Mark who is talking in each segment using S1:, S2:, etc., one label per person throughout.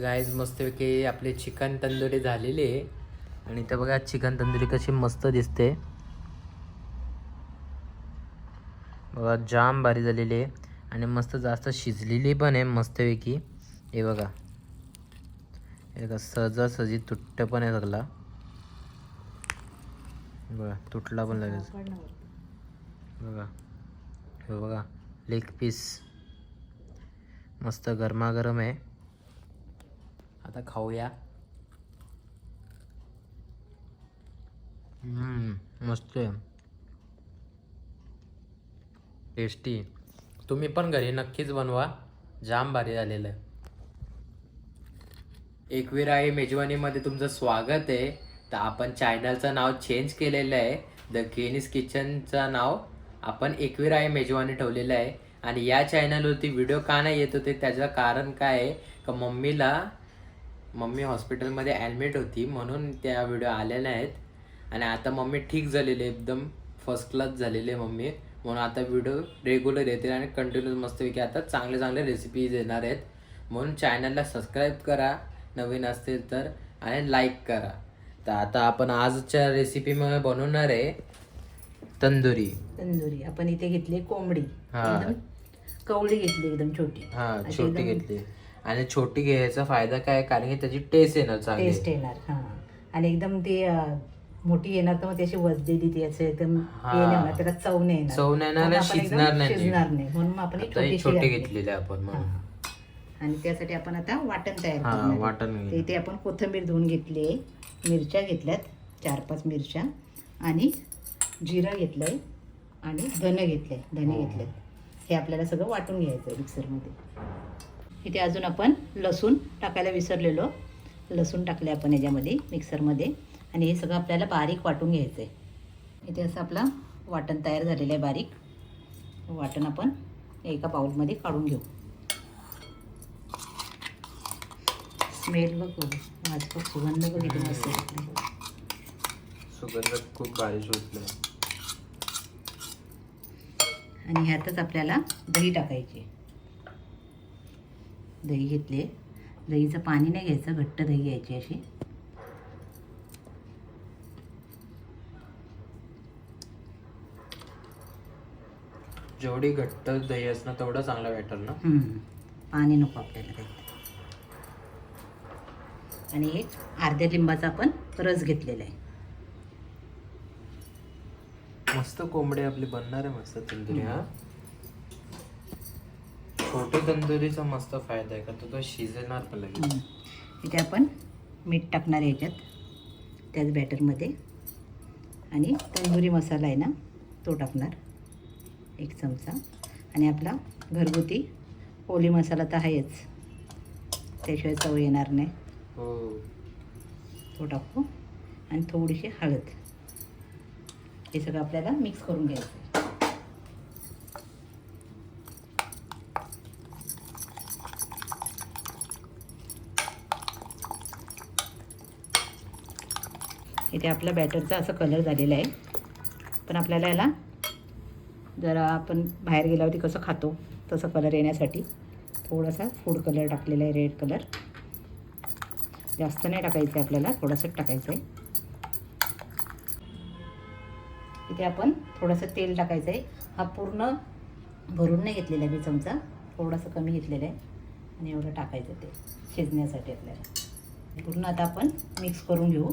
S1: Guys मस्तपैकी आपले chicken tandoori झालेली आहे. आणि इथं बघा चिकन तंदुरी कशी मस्त दिसते. बघा जाम भारी झालेली आहे. आणि मस्त जास्त शिजलेली पण आहे मस्तपैकी हे बघा. हे बघा सहजासहजी तुट्ट पण आहे सगळा. बघा तुटला पण लगेच. बघा. हे बघा लेग पीस मस्त गरमागरम आहे. आता खाऊया. हम्म, मस्त आहे. टेस्टी तुम्ही पण घरी नक्कीच बनवा. जाम भारी झालेलं आहे. एकवीर आहे मेजवानीमध्ये तुमचं स्वागत आहे. तर आपण चॅनलचं नाव चेंज केलेलं आहे. द केनिस किचनचं नाव आपण एकवीर आहे मेजवानी ठेवलेलं आहे. आणि या चॅनलवरती व्हिडिओ का नाही येत होते? त्याचं कारण काय आहे? का मम्मीला मम्मी हॉस्पिटलमध्ये ॲडमिट होती म्हणून त्या व्हिडिओ आलेल्या आहेत आणि आता मम्मी ठीक झालेली एकदम फर्स्ट क्लास झालेली आहे मम्मी. म्हणून आता व्हिडिओ रेग्युलर येतील आणि कंटिन्यूस मस्तपैकी आता चांगले चांगले रेसिपीज येणार आहेत. म्हणून चॅनलला सबस्क्राईब करा नवीन असतील तर आणि लाईक करा. तर आता आपण आजच्या रेसिपीमध्ये बनवणार आहे तंदुरी.
S2: तंदुरी. आपण इथे घेतली कोंबडी.
S1: हा.
S2: एकदम कवळी घेतली एकदम छोटी.
S1: हा
S2: अशी
S1: छोटी
S2: एकदम
S1: घेतली आणि छोटी घ्यायचा फायदा काय कारण की त्याची टेस्ट येणार चांगली
S2: टेस्ट येणार हा आणि एकदम ती अं, मोठी येणार तर मग ती अशी वजलेली ती असं एकदम
S1: हा.
S2: हे नाही होणार त्याला चव नाही येणार
S1: चव नाही येणार
S2: म्हणून
S1: आणि
S2: आपण एकदम
S1: शिजणार नाही ती.
S2: शिजणार नाही म्हणून आपण ही
S1: आता ही
S2: छोटीशी
S1: छोटी
S2: घातली.
S1: घेतलेली आहे आपण म्हणून
S2: हा. आणि त्यासाठी आपण आता वाटण तयार
S1: हा
S2: करणार आहे.
S1: वाटण
S2: तर. इथे आपण कोथिंबीर धुवून घेतली आहे मिरच्या घेतल्यात चार पाच मिरच्या आणि जिरं घेतलंय आणि धने घेतले धने
S1: हो.
S2: घेतलेत हे आपल्याला सगळं वाटून घ्यायचं मिक्सरमध्ये इथे अजून आपण लसूण टाकायला विसरलेलो. लसूण टाकले आपण याच्यामध्ये मिक्सरमध्ये. आणि हे सगळं आपल्याला बारीक वाटून घ्यायचं आहे इथे असं आपला वाटण तयार झालेलं आहे बारीक. वाटण आपण एका बाउलमध्ये काढून घेऊ. स्मेल बघ माझं खूप सुगंध बघ किती मस्त.
S1: सुगंध खूप भारी सुटलं.
S2: आणि ह्यातच आपल्याला दही टाकायची दही घेतले. दहीचं पाणी नाही घ्यायचं घट्ट दही घ्यायची अशी.
S1: जेवढी घट्ट दही असणं तेवढं चांगलं बॅटर ना.
S2: पाणी नको आपल्याला त्यात आणि एक अर्ध्या लिंबाचा आपण रस घेतलेला आहे.
S1: मस्त कोंबडी आपली बनणार आहे मस्त तंदुरी हा? छोटी तंदुरीचा मस्त फायदा आहे का? तो तो शिजणार पण लगेच.
S2: हम्म. इथे आपण मीठ टाकणार आहे ह्याच्यात त्याच बॅटरमध्ये आणि तंदुरी मसाला आहे ना तो टाकणार. एक चमचा. आणि आपला घरगुती पोली मसाला तर आहेच. त्याशिवाय चव येणार नाही.
S1: हो.
S2: तो टाकू. आणि थोडीशी हळद. हे सगळं आपल्याला मिक्स करून घ्यायचं इथे आपल्या बॅटरचा असं कलर झालेला आहे. पण आपल्याला याला जरा आपण बाहेर गेल्यावरती कसं खातो तसं कलर येण्यासाठी थोडासा फूड कलर टाकलेला आहे रेड कलर जास्त नाही टाकायचं आहे आपल्याला थोडंसं टाकायचं आहे. इथे आपण थोडंसं तेल टाकायचं आहे. हा पूर्ण भरून नाही घेतलेला आहे मी चमचा थोडासा कमी घेतलेला आहे. आणि एवढं टाकायचं ते शिजण्यासाठी आपल्याला. पूर्ण आता आपण मिक्स करून घेऊ.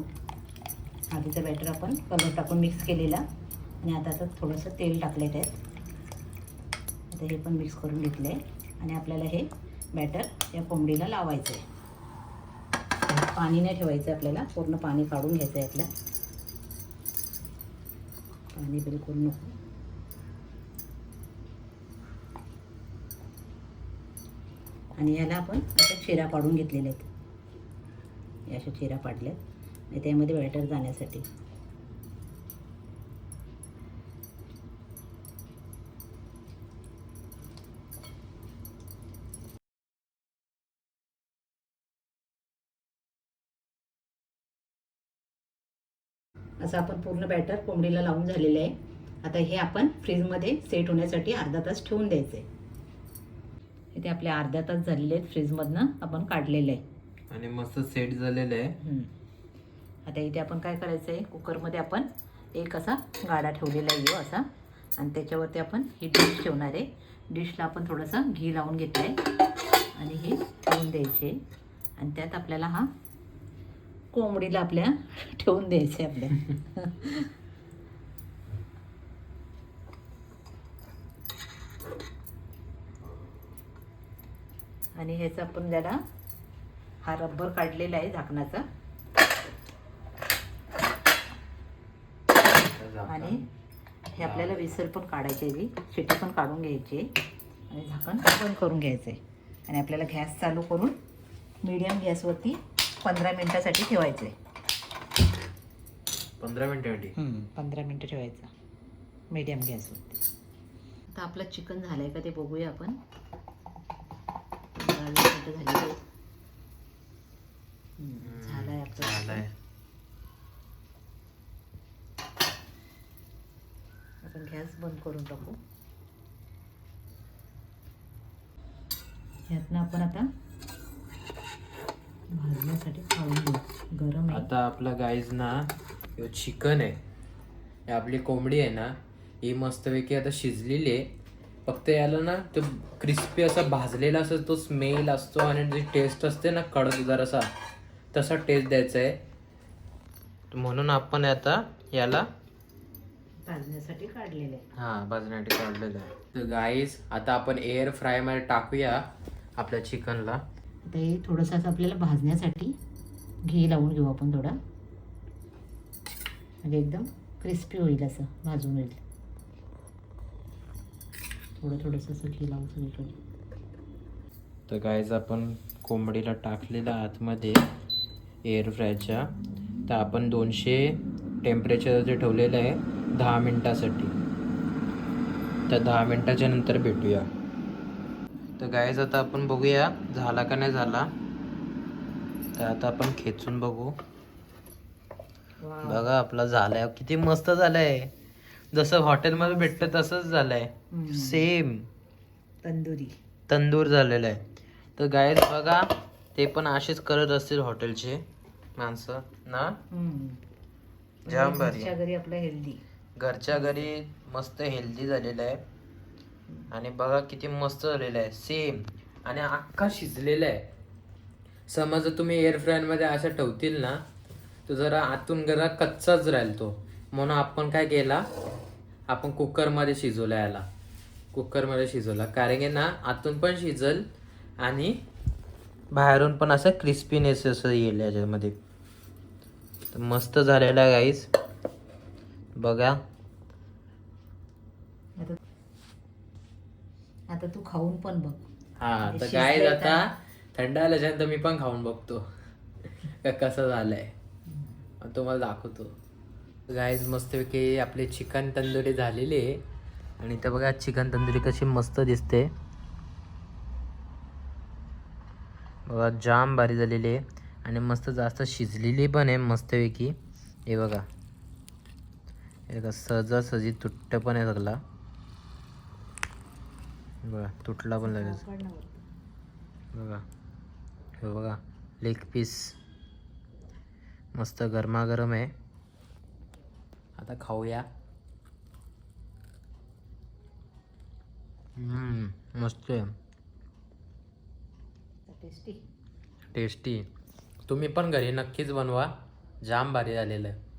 S2: आधीचं बॅटर आपण कलर टाकून मिक्स केलेला. आणि आता आता थोडंसं तेल टाकले त्यात आता हे पण मिक्स करून घेतलं आहे. आणि आपल्याला हे बॅटर या कोंबडीला लावायचं आहे पाणी नाही ठेवायचं आपल्याला. पूर्ण पाणी काढून घ्यायचं आहे यातलं. पाणी बिलकुल नको. आणि याला आपण अशा चिरा पाडून घेतलेल्या आहेत. या अशा चिरा पाडल्यात. आणि त्यामध्ये बॅटर जाण्यासाठी. असं आपण पूर्ण बॅटर कोंबडीला लावून झालेलं आहे. आता हे आपण फ्रीजमध्ये सेट होण्यासाठी अर्धा तास ठेवून द्यायचं आहे इथे आपले अर्धा तास झालेले आहेत फ्रीजमधनं आपण काढलेले आहे.
S1: आणि मस्त सेट झालेलं आहे.
S2: आता इथे आपण काय करायचं आहे कुकरमध्ये आपण एक असा गाडा ठेवलेला येऊ असा. आणि त्याच्यावरती आपण ही डिश ठेवणार आहे. डिशला आपण थोडंसं घी लावून घेतलं आहे आणि हे ठेवून द्यायचे. आणि त्यात आपल्याला हा कोंबडीला आपल्या ठेवून द्यायचे आपल्या. आणि ह्याचं आपण ज्याला हा रब्बर काढलेला आहे झाकणाचा. आणि हे आपल्याला विसर पण काढायचे आहे शिटी पण काढून घ्यायची. आहे आणि झाकण बंद करून घ्यायचं. आहे आणि आपल्याला गॅस चालू करून मीडियम गॅसवरती पंधरा मिनटासाठी ठेवायचं. आहे
S1: पंधरा मिनिटासाठी?
S2: पंधरा मिनटं ठेवायचं. मीडियम गॅसवरती आता आपलं चिकन झालं आहे का ते बघूया आपण. पंधरा मिनटं झाली आहेत. हम्म, झालं आहे आपलं
S1: झालंय
S2: आपण गॅस बंद करून टाकू. ह्यातनं आपण आता भाजण्यासाठी काढून घेऊ. गरम आहे.
S1: आता आपला गाईज ना यो चिकन आहे. आपली कोंबडी आहे ना ही मस्तपैकी आता शिजलेली आहे. फक्त याला ना तो क्रिस्पी असा भाजलेला असतो तो स्मेल असतो आणि जी टेस्ट असते ना कडक जरासा तसा टेस्ट द्यायचा आहे. म्हणून आपण आता याला
S2: भाजण्यासाठी काढलेलं. आहे
S1: हा भाजण्यासाठी काढलेलं आहे. तर गाईज आता आपण एअर फ्रायमध्ये टाकूया आपल्या चिकनला
S2: आता हे थोडंसं असं आपल्याला भाजण्यासाठी घी लावून घेऊ आपण थोडा. म्हणजे एकदम क्रिस्पी होईल असं भाजून होईल. थोडं थोडंसं असं घी लावून सगळीकडे.
S1: तर गाईज आपण कोंबडीला टाकलेला आतमध्ये एअर फ्रायच्या तर आपण दोनशे टेम्परेचरचे ठेवलेलं आहे दहा मिनटासाठी. तर दहा मिनटाच्या नंतर भेटूया. तर गाईज आता आपण बघूया झाला का नाही झाला. तर आता आपण खेचून बघू. बघा आपला झालाय. किती मस्त झालाय. जसं हॉटेलमध्ये भेटतं तसंच झालंय. सेम
S2: तंदुरी.
S1: तंदूर झालेला आहे. तर गायज बघा ते पण असेच करत असतील हॉटेलचे माणसं ना. जाम भारी.
S2: घरी आपलं हेल्दी
S1: घरच्या घरी मस्त हेल्दी झालेलं आहे. आणि बघा किती मस्त झालेलं आहे. सेम आणि अख्खा शिजलेला आहे. समज तुम्ही एअर फ्रायरमध्ये असं ठेवतील ना तो जरा आतून जरा कच्चाच राहील तो. म्हणून आपण काय केला आपण कुकरमध्ये शिजवला याला. कुकरमध्ये शिजवला. कारण की ना आतून पण शिजल आणि बाहेरून पण असं क्रिस्पीनेस असं येईल याच्यामध्ये. तर मस्त झालेला आहे गाईस बघा.
S2: आता आता तू खाऊन पण बघ.
S1: हा तर काय? आता? थंड आल्याच्यानंतर मी पण खाऊन बघतो. का कसं झालंय? तुम्हाला दाखवतो. गाईज मस्तपैकी आपली चिकन तंदुरी झालेली. आहे आणि इथं बघा चिकन तंदुरी कशी मस्त दिसते. बघा जाम भारी झालेली आहे. आणि मस्त जास्त शिजलेली पण आहे मस्तपैकी. हे बघा. बघा सहजासहजी तुट्ट पण आहे सगळा. बघा तुटला पण लगेच. बघा हे बघा लेग पीस मस्त गरमागरम आहे. आता खाऊया. हम्म, मस्त आहे.
S2: टेस्टी
S1: टेस्टी तुम्ही पण घरी नक्कीच बनवा. जाम भारी झालेलं आहे.